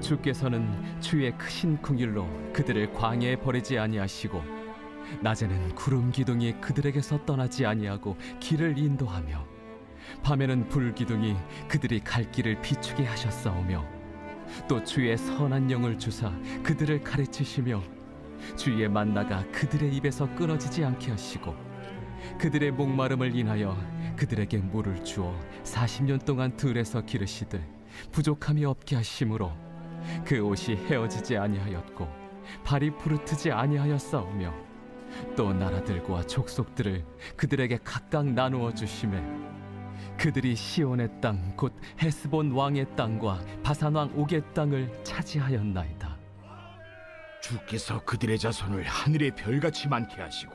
주께서는 주의 크신 궁일로 그들을 광야에 버리지 아니하시고 낮에는 구름 기둥이 그들에게서 떠나지 아니하고 길을 인도하며 밤에는 불 기둥이 그들이 갈 길을 비추게 하셨사오며 또 주의 선한 영을 주사 그들을 가르치시며 주의 만나가 그들의 입에서 끊어지지 않게 하시고 그들의 목마름을 인하여 그들에게 물을 주어 40년 동안 들에서 기르시되 부족함이 없게 하심으로 그 옷이 헤어지지 아니하였고 발이 부르트지 아니하였사오며 또 나라들과 족속들을 그들에게 각각 나누어 주심에 그들이 시온의 땅 곧 헤스본 왕의 땅과 바산 왕 옥의 땅을 차지하였나이다. 주께서 그들의 자손을 하늘의 별같이 많게 하시고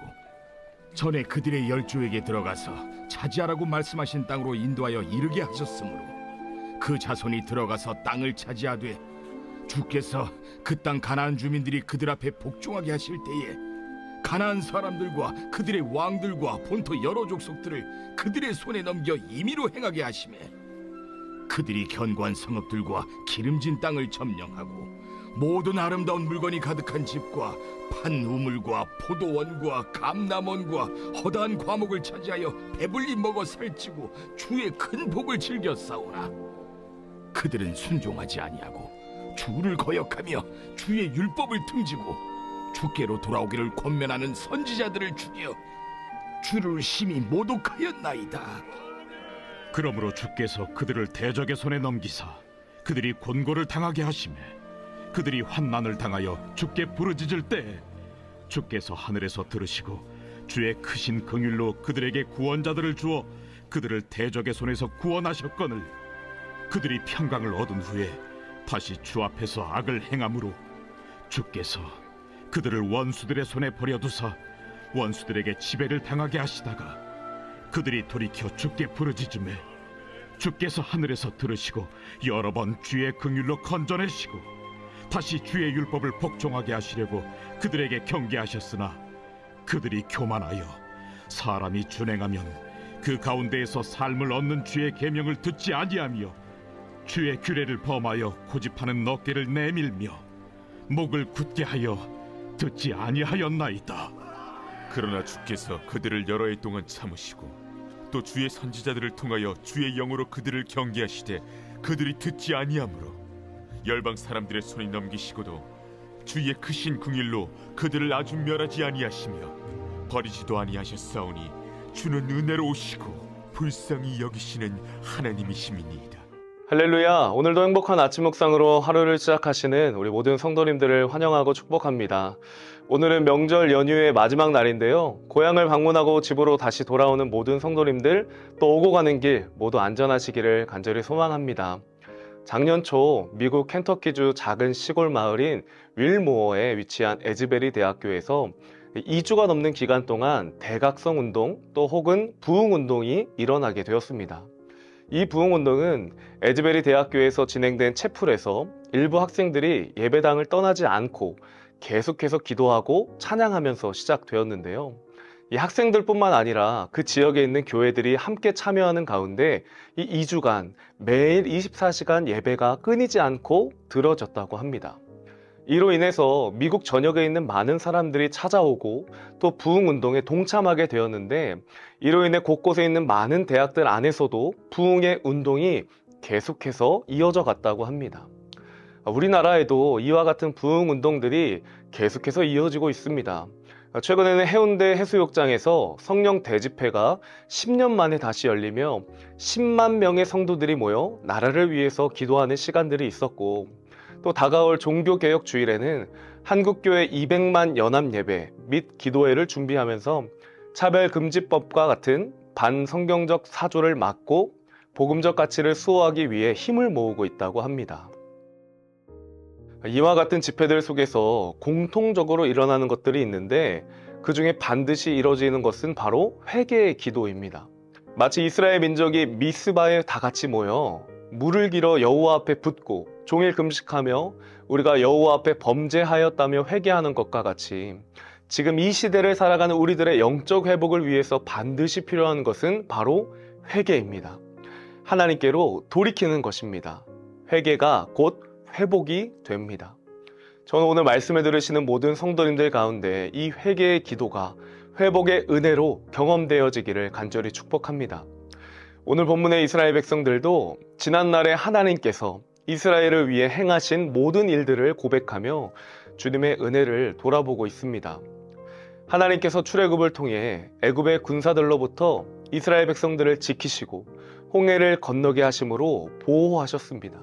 전에 그들의 열조에게 들어가서 차지하라고 말씀하신 땅으로 인도하여 이르게 하셨으므로 그 자손이 들어가서 땅을 차지하되 주께서 그 땅 가나안 주민들이 그들 앞에 복종하게 하실 때에 가나안 사람들과 그들의 왕들과 본토 여러 족속들을 그들의 손에 넘겨 임의로 행하게 하심에 그들이 견고한 성읍들과 기름진 땅을 점령하고 모든 아름다운 물건이 가득한 집과 판 우물과 포도원과 감남원과 허다한 과목을 차지하여 배불리 먹어 살찌고 주의 큰 복을 즐겨 싸우나 그들은 순종하지 아니하고 주를 거역하며 주의 율법을 등지고 주께로 돌아오기를 권면하는 선지자들을 죽여 주를 심히 모독하였나이다. 그러므로 주께서 그들을 대적의 손에 넘기사 그들이 곤고를 당하게 하심에 그들이 환난을 당하여 주께 부르짖을 때 주께서 하늘에서 들으시고 주의 크신 긍휼로 그들에게 구원자들을 주어 그들을 대적의 손에서 구원하셨거늘 그들이 평강을 얻은 후에 다시 주 앞에서 악을 행함으로 주께서 그들을 원수들의 손에 버려두사 원수들에게 지배를 당하게 하시다가 그들이 돌이켜 주께 부르짖음에 주께서 하늘에서 들으시고 여러 번 주의 긍휼로 건져내시고 다시 주의 율법을 복종하게 하시려고 그들에게 경계하셨으나 그들이 교만하여 사람이 준행하면 그 가운데에서 삶을 얻는 주의 계명을 듣지 아니하며 주의 규례를 범하여 고집하는 어깨를 내밀며 목을 굳게 하여 듣지 아니하였나이다. 그러나 주께서 그들을 여러 해 동안 참으시고 또 주의 선지자들을 통하여 주의 영으로 그들을 경계하시되 그들이 듣지 아니하므로 열방 사람들의 손에 넘기시고도 주의 크신 긍일로 그들을 아주 멸하지 아니하시며 버리지도 아니하셨사오니 주는 은혜로우시고 불쌍히 여기시는 하나님이심이니이다. 할렐루야! 오늘도 행복한 아침 묵상으로 하루를 시작하시는 우리 모든 성도님들을 환영하고 축복합니다. 오늘은 명절 연휴의 마지막 날인데요. 고향을 방문하고 집으로 다시 돌아오는 모든 성도님들, 또 오고 가는 길 모두 안전하시기를 간절히 소망합니다. 작년 초 미국 켄터키주 작은 시골 마을인 윌모어에 위치한 에즈베리 대학교에서 2주가 넘는 기간 동안 대각성 운동 또 혹은 부흥 운동이 일어나게 되었습니다. 이 부흥 운동은 에즈베리 대학교에서 진행된 채플에서 일부 학생들이 예배당을 떠나지 않고 계속해서 기도하고 찬양하면서 시작되었는데요. 이 학생들뿐만 아니라 그 지역에 있는 교회들이 함께 참여하는 가운데 이 2주간 매일 24시간 예배가 끊이지 않고 들어졌다고 합니다. 이로 인해서 미국 전역에 있는 많은 사람들이 찾아오고 또 부흥 운동에 동참하게 되었는데 이로 인해 곳곳에 있는 많은 대학들 안에서도 부흥의 운동이 계속해서 이어져 갔다고 합니다. 우리나라에도 이와 같은 부흥 운동들이 계속해서 이어지고 있습니다. 최근에는 해운대 해수욕장에서 성령 대집회가 10년 만에 다시 열리며 10만 명의 성도들이 모여 나라를 위해서 기도하는 시간들이 있었고 또 다가올 종교개혁 주일에는 한국교회 200만 연합 예배 및 기도회를 준비하면서 차별금지법과 같은 반성경적 사조를 막고 복음적 가치를 수호하기 위해 힘을 모으고 있다고 합니다. 이와 같은 집회들 속에서 공통적으로 일어나는 것들이 있는데 그 중에 반드시 이뤄지는 것은 바로 회개의 기도입니다. 마치 이스라엘 민족이 미스바에 다 같이 모여 물을 길어 여호와 앞에 붓고 종일 금식하며 우리가 여호와 앞에 범죄하였다며 회개하는 것과 같이 지금 이 시대를 살아가는 우리들의 영적 회복을 위해서 반드시 필요한 것은 바로 회개입니다. 하나님께로 돌이키는 것입니다. 회개가 곧 회복이 됩니다. 저는 오늘 말씀을 들으시는 모든 성도님들 가운데 이 회개의 기도가 회복의 은혜로 경험되어지기를 간절히 축복합니다. 오늘 본문의 이스라엘 백성들도 지난날에 하나님께서 이스라엘을 위해 행하신 모든 일들을 고백하며 주님의 은혜를 돌아보고 있습니다. 하나님께서 출애굽을 통해 애굽의 군사들로부터 이스라엘 백성들을 지키시고 홍해를 건너게 하심으로 보호하셨습니다.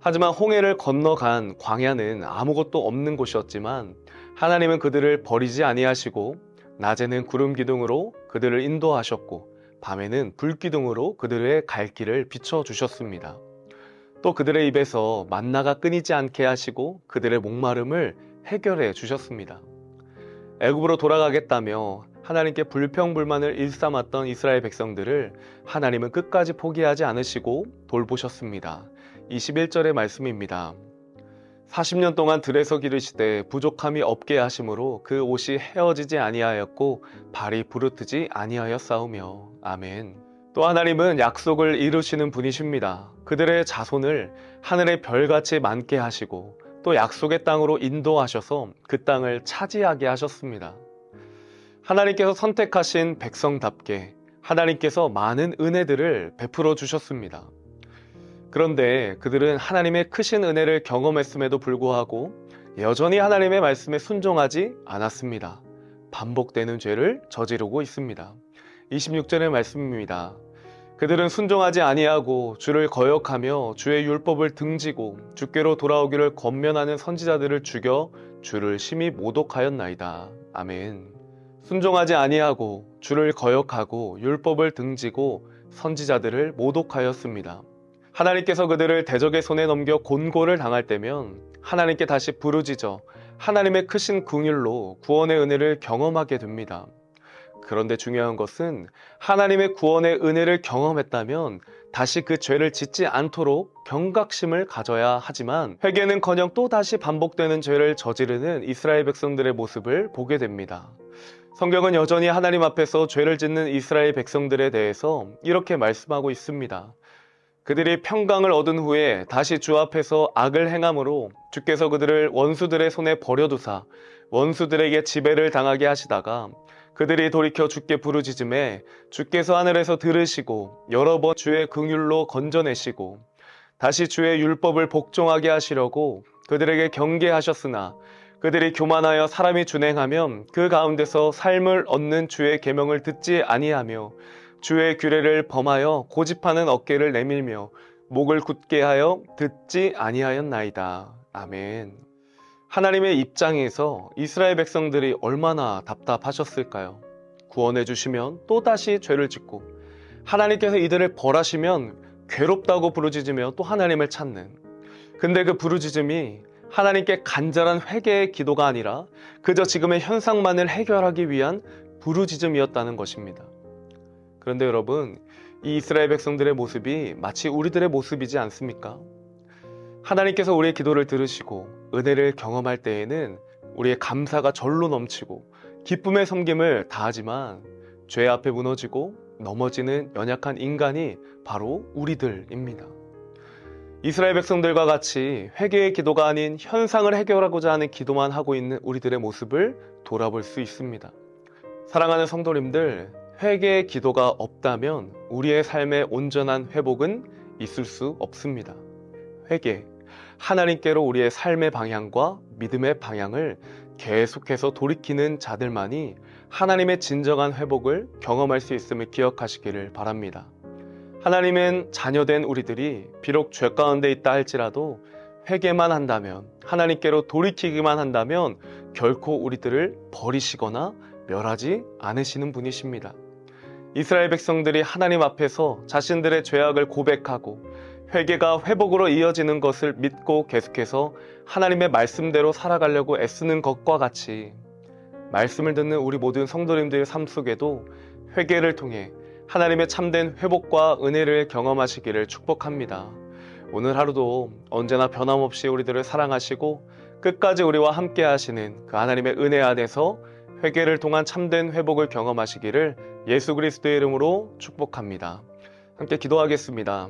하지만 홍해를 건너간 광야는 아무것도 없는 곳이었지만 하나님은 그들을 버리지 아니하시고 낮에는 구름 기둥으로 그들을 인도하셨고 밤에는 불 기둥으로 그들의 갈 길을 비춰 주셨습니다. 또 그들의 입에서 만나가 끊이지 않게 하시고 그들의 목마름을 해결해 주셨습니다. 애굽으로 돌아가겠다며 하나님께 불평불만을 일삼았던 이스라엘 백성들을 하나님은 끝까지 포기하지 않으시고 돌보셨습니다. 21절의 말씀입니다. 40년 동안 들에서 기르시되 부족함이 없게 하심으로 그 옷이 헤어지지 아니하였고 발이 부르트지 아니하였사오며 아멘. 또 하나님은 약속을 이루시는 분이십니다. 그들의 자손을 하늘의 별같이 많게 하시고 또 약속의 땅으로 인도하셔서 그 땅을 차지하게 하셨습니다. 하나님께서 선택하신 백성답게 하나님께서 많은 은혜들을 베풀어 주셨습니다. 그런데 그들은 하나님의 크신 은혜를 경험했음에도 불구하고 여전히 하나님의 말씀에 순종하지 않았습니다. 반복되는 죄를 저지르고 있습니다. 26절의 말씀입니다. 그들은 순종하지 아니하고 주를 거역하며 주의 율법을 등지고 주께로 돌아오기를 권면하는 선지자들을 죽여 주를 심히 모독하였나이다. 아멘. 순종하지 아니하고 주를 거역하고 율법을 등지고 선지자들을 모독하였습니다. 하나님께서 그들을 대적의 손에 넘겨 곤고를 당할 때면 하나님께 다시 부르짖어 하나님의 크신 궁일로 구원의 은혜를 경험하게 됩니다. 그런데 중요한 것은 하나님의 구원의 은혜를 경험했다면 다시 그 죄를 짓지 않도록 경각심을 가져야 하지만 회개는커녕 또 다시 반복되는 죄를 저지르는 이스라엘 백성들의 모습을 보게 됩니다. 성경은 여전히 하나님 앞에서 죄를 짓는 이스라엘 백성들에 대해서 이렇게 말씀하고 있습니다. 그들이 평강을 얻은 후에 다시 주 앞에서 악을 행함으로 주께서 그들을 원수들의 손에 버려두사 원수들에게 지배를 당하게 하시다가 그들이 돌이켜 주께 부르짖음에 주께서 하늘에서 들으시고 여러 번 주의 긍휼로 건져내시고 다시 주의 율법을 복종하게 하시려고 그들에게 경계하셨으나 그들이 교만하여 사람이 준행하면 그 가운데서 삶을 얻는 주의 계명을 듣지 아니하며 주의 규례를 범하여 고집하는 어깨를 내밀며 목을 굳게 하여 듣지 아니하였나이다. 아멘. 하나님의 입장에서 이스라엘 백성들이 얼마나 답답하셨을까요? 구원해 주시면 또다시 죄를 짓고 하나님께서 이들을 벌하시면 괴롭다고 부르짖으며 또 하나님을 찾는 근데 그 부르짖음이 하나님께 간절한 회개의 기도가 아니라 그저 지금의 현상만을 해결하기 위한 부르짖음이었다는 것입니다. 그런데 여러분, 이 이스라엘 백성들의 모습이 마치 우리들의 모습이지 않습니까? 하나님께서 우리의 기도를 들으시고 은혜를 경험할 때에는 우리의 감사가 절로 넘치고 기쁨의 섬김을 다하지만 죄 앞에 무너지고 넘어지는 연약한 인간이 바로 우리들입니다. 이스라엘 백성들과 같이 회개의 기도가 아닌 현상을 해결하고자 하는 기도만 하고 있는 우리들의 모습을 돌아볼 수 있습니다. 사랑하는 성도님들, 회개의 기도가 없다면 우리의 삶의 온전한 회복은 있을 수 없습니다. 회개, 하나님께로 우리의 삶의 방향과 믿음의 방향을 계속해서 돌이키는 자들만이 하나님의 진정한 회복을 경험할 수 있음을 기억하시기를 바랍니다. 하나님은 자녀된 우리들이 비록 죄 가운데 있다 할지라도 회개만 한다면 하나님께로 돌이키기만 한다면 결코 우리들을 버리시거나 멸하지 않으시는 분이십니다. 이스라엘 백성들이 하나님 앞에서 자신들의 죄악을 고백하고 회개가 회복으로 이어지는 것을 믿고 계속해서 하나님의 말씀대로 살아가려고 애쓰는 것과 같이 말씀을 듣는 우리 모든 성도님들의 삶 속에도 회개를 통해 하나님의 참된 회복과 은혜를 경험하시기를 축복합니다. 오늘 하루도 언제나 변함없이 우리들을 사랑하시고 끝까지 우리와 함께 하시는 그 하나님의 은혜 안에서 회개를 통한 참된 회복을 경험하시기를 예수 그리스도의 이름으로 축복합니다. 함께 기도하겠습니다.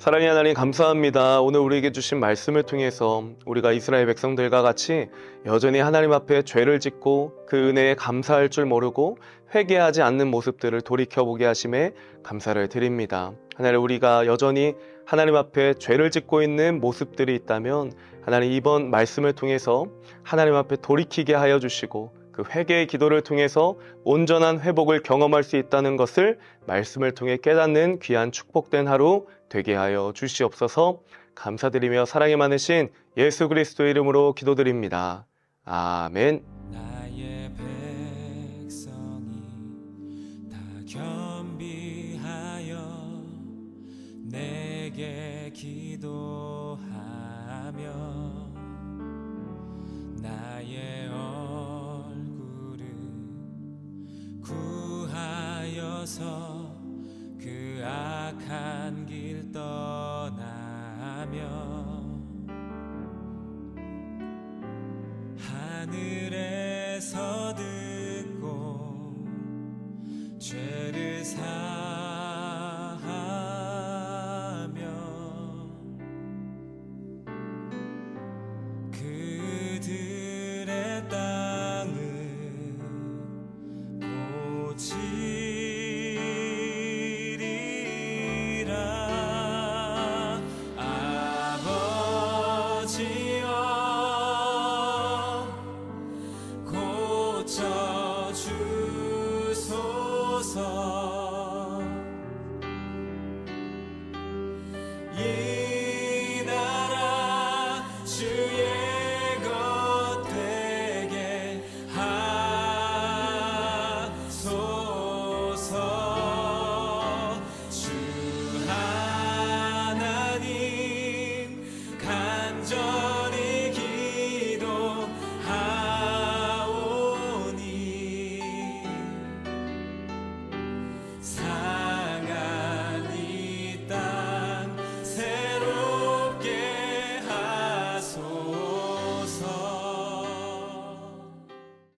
사랑의 하나님 감사합니다. 오늘 우리에게 주신 말씀을 통해서 우리가 이스라엘 백성들과 같이 여전히 하나님 앞에 죄를 짓고 그 은혜에 감사할 줄 모르고 회개하지 않는 모습들을 돌이켜보게 하심에 감사를 드립니다. 하나님 우리가 여전히 하나님 앞에 죄를 짓고 있는 모습들이 있다면 하나님 이번 말씀을 통해서 하나님 앞에 돌이키게 하여 주시고 그 회개의 기도를 통해서 온전한 회복을 경험할 수 있다는 것을 말씀을 통해 깨닫는 귀한 축복된 하루 되게 하여 주시옵소서 감사드리며 사랑이 많으신 예수 그리스도 이름으로 기도드립니다. 아멘. 내게 기도하며 나의 구하여서 그 악한 길 떠나